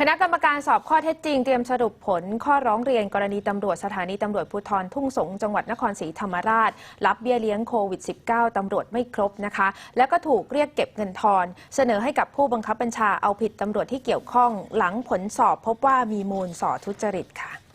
คณะกรรมการสอบข้อเท็จจริง เตรียมสรุปผลข้อร้องเรียนกรณีตำรวจสถานีตำรวจภูธรทุ่งสงจังหวัดนครศรีธรรมราช รับเบี้ยเลี้ยงโควิด -19 ตำรวจไม่ครบนะคะ แล้วก็ถูกเรียกเก็บเงินทอน เสนอให้กับผู้บังคับบัญชาเอาผิดตำรวจที่เกี่ยวข้อง หลังผลสอบพบว่ามีมูลส่อทุจริตค่ะ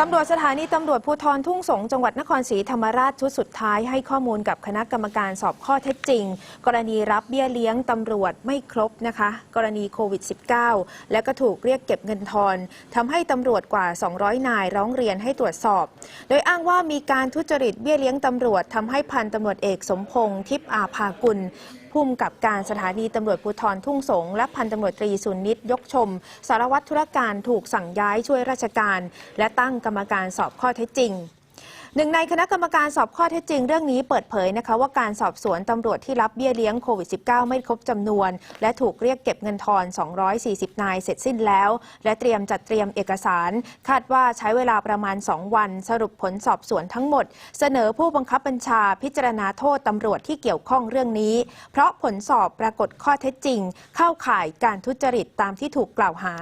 ตำรวจสถานีตำรวจภูธรทุ่งสงจังหวัดนครศรีธรรมราชชุดสุดท้ายให้ข้อมูลกับคณะกรรมการสอบข้อเท็จจริง กรณีรับเบี้ยเลี้ยงตำรวจไม่ครบนะคะ กรณีโควิด -19 และก็ถูกเรียกเก็บเงินทอนทำให้ตำรวจกว่า 200 นายร้องเรียนให้ตรวจสอบ โดยอ้างว่ามีการทุจริตเบี้ยเลี้ยงตำรวจทำให้พันตำรวจเอกสมพงษ์ทิพย์อาภากุล ผู้มกับการสถานีตำรวจภูธรทุ่งสง และพันตำรวจตรีสุนิตยกชม สารวัตรธุรการถูกสั่งย้ายช่วยราชการ และตั้งกรรมการสอบข้อเท็จจริง หนึ่งในคณะกรรมการสอบข้อเท็จจริงเรื่องนี้เปิดเผยนะคะ ว่าการสอบสวนตำรวจที่รับเบี้ยเลี้ยงโควิด -19 ไม่ครบจำนวน และถูกเรียกเก็บเงินทอน 240 นายเสร็จสิ้นแล้ว และเตรียมจัดเตรียมเอกสาร คาดว่าใช้เวลาประมาณ 2 วัน สรุปผลสอบสวนทั้งหมด เสนอผู้บังคับบัญชาพิจารณาโทษตำรวจที่เกี่ยวข้องเรื่องนี้ เพราะผลสอบปรากฏข้อเท็จจริง เข้าข่ายการทุจริตตามที่ถูกกล่าวหา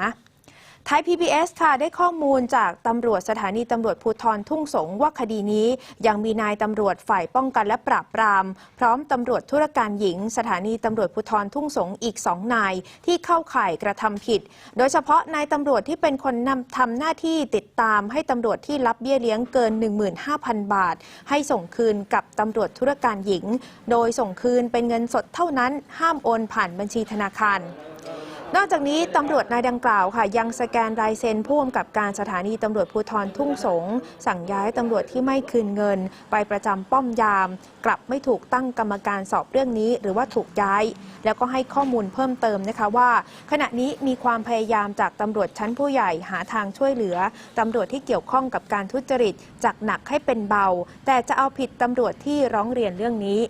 ไทย PBS ค่ะได้ข้อมูลจากตำรวจสถานีตำรวจภูธรทุ่งสงว่าคดีนี้ ยังมีนายตำรวจฝ่ายป้องกันและปราบปราม พร้อมตำรวจธุรการหญิง สถานีตำรวจภูธรทุ่งสงอีกสองนาย ที่เข้าข่ายกระทำผิด โดยเฉพาะนายตำรวจที่เป็นคนนำทำหน้าที่ติดตามให้ตำรวจที่รับเบี้ยเลี้ยงเกิน 15,000 บาท ให้ส่งคืนกับตำรวจธุรการหญิง โดยส่งคืนเป็นเงินสดเท่านั้นห้ามโอนผ่านบัญชีธนาคาร นอกจากนี้ตำรวจนายดังกล่าวค่ะ ยังสแกนลายเซ็นผู้กำกับการสถานีตำรวจภูธรทุ่งสง สั่งย้ายตำรวจที่ไม่คืนเงิน ไปประจำป้อมยาม กลับไม่ถูกตั้งกรรมการสอบเรื่องนี้ หรือว่าถูกย้าย แล้วก็ให้ข้อมูลเพิ่มเติมนะคะว่า ขณะนี้มีความพยายามจากตำรวจชั้นผู้ใหญ่หาทางช่วยเหลือตำรวจที่เกี่ยวข้องกับการทุจริตจากหนักให้เป็นเบา แต่จะเอาผิดตำรวจที่ร้องเรียนเรื่องนี้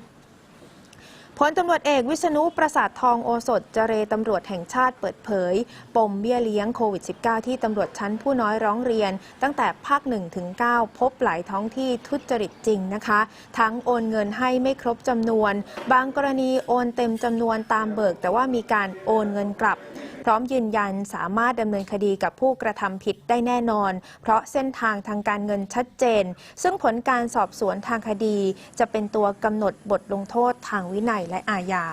พลตำรวจเอกวิษณุประสาททองโอสถเจเรตำรวจแห่งชาติเปิดเผย ปมเบี้ยเลี้ยงโควิด -19 ที่ตำรวจชั้นผู้น้อยร้องเรียน ตั้งแต่ภาค1ถึง9พบหลายท้องที่ทุจริตจริงนะคะ ทั้งโอนเงินให้ไม่ครบจำนวน บางกรณีโอนเต็มจำนวนตามเบิก แต่ว่ามีการโอนเงินกลับ พร้อมยืนยันสามารถดำเนินคดีกับผู้กระทำผิดได้แน่นอน เพราะเส้นทางทางการเงินชัดเจน ซึ่งผลการสอบสวนทางคดี จะเป็นตัวกำหนดบทลงโทษทางวินัยและอาญา